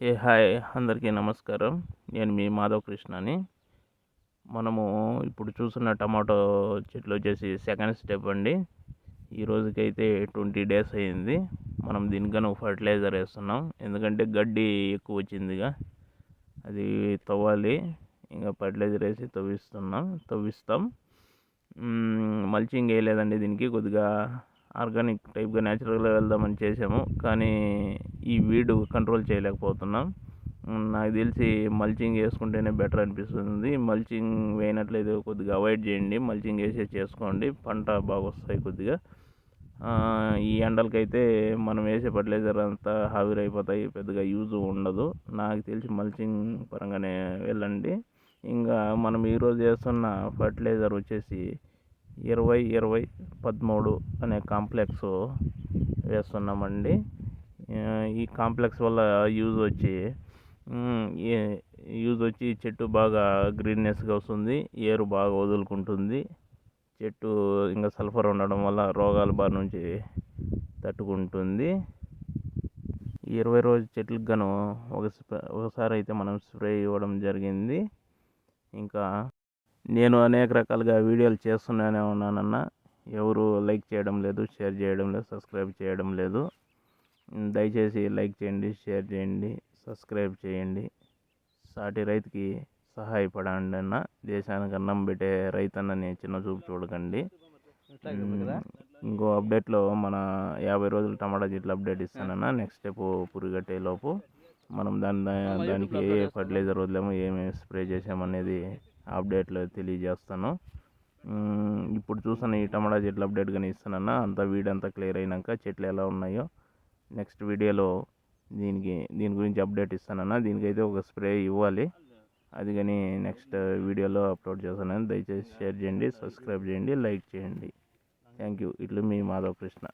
ఏ hi అందరికీ నమస్కారం. నేను మీ మాధవ్ కృష్ణని. మనము ఇప్పుడు చూస్తున్న టమాటో చెట్లు వచ్చేసి సెకండ్ స్టెప్ అండి. ఈ రోజుకైతే ట్వంటీ డేస్ అయింది. మనం దీనికన్నా ఫర్టిలైజర్ వేస్తున్నాం. ఎందుకంటే గడ్డి ఎక్కువ వచ్చిందిగా అది తవ్వాలి. ఇంకా ఫర్టిలైజర్ వేసి తవ్విస్తున్నాం. తవ్విస్తాం. మల్చింగ్ వేయలేదండి దీనికి. కొద్దిగా ఆర్గానిక్ టైప్గా న్యాచురల్గా వెళ్దామని చేసాము కానీ ఈ వీడు కంట్రోల్ చేయలేకపోతున్నాం. నాకు తెలిసి మల్చింగ్ వేసుకుంటేనే బెటర్ అనిపిస్తుంది. మల్చింగ్ వేయనట్లయితే కొద్దిగా అవాయిడ్ చేయండి. మల్చింగ్ వేసే చేసుకోండి. పంట బాగా వస్తాయి కొద్దిగా ఈ ఎండలకైతే మనం వేసే ఫర్టిలైజర్ అంతా ఆవిరైపోతాయి. పెద్దగా యూజ్ ఉండదు. నాకు తెలిసి మల్చింగ్ పరంగానే వెళ్ళండి. ఇంకా మనం ఈరోజు చేస్తున్న ఫర్టిలైజర్ వచ్చేసి ఇరవై ఇరవై పదమూడు అనే కాంప్లెక్స్ వేస్తున్నామండి. ఈ కాంప్లెక్స్ వల్ల యూజ్ వచ్చి యూజ్ వచ్చి చెట్టు బాగా గ్రీన్నెస్గా వస్తుంది ఏరు బాగా వదులుకుంటుంది. చెట్టు ఇంకా సల్ఫర్ ఉండడం వల్ల రోగాల బారి నుంచి తట్టుకుంటుంది. ఇరవై రోజు చెట్లకు గాను ఒక ఒకసారి అయితే మనం స్ప్రే ఇవ్వడం జరిగింది. ఇంకా నేను అనేక రకాలుగా వీడియోలు చేస్తూనే ఉన్నానన్న. ఎవరు లైక్ చేయడం లేదు షేర్ చేయడం లేదు సబ్స్క్రైబ్ చేయడం లేదు. దయచేసి లైక్ చేయండి షేర్ చేయండి సబ్స్క్రైబ్ చేయండి. సాటి రైతుకి సహాయపడండి అన్న. దేశానికి అన్నం పెట్టే రైతన్నని చిన్న చూపు చూడకండి. ఇంకో అప్డేట్లో మన యాభై రోజులు టమాటా చెట్లు అప్డేట్ ఇస్తానన్న. నెక్స్ట్ స్టెప్ పురిగట్టే లోపు. మనం దాని దానికి ఏ ఫర్టిలైజర్ వదిలేమో ఏమేమి స్ప్రే చేసామనేది అప్డేట్లో తెలియజేస్తాను. ఇప్పుడు చూసిన ఈ టమాటా చెట్లు అప్డేట్ కానీ ఇస్తానన్నా. అంతా వీడంతా క్లియర్ అయినాక చెట్లు ఎలా ఉన్నాయో నెక్స్ట్ వీడియోలో దీనికి దీని గురించి అప్డేట్ ఇస్తానన్నా. దీనికైతే ఒక స్ప్రే ఇవ్వాలి. అది కానీ నెక్స్ట్ వీడియోలో అప్లోడ్ చేస్తానని దయచేసి షేర్ చేయండి సబ్స్క్రైబ్ చేయండి లైక్ చేయండి. థ్యాంక్ యూ ఇట్లు మీ మాధవ్ కృష్ణ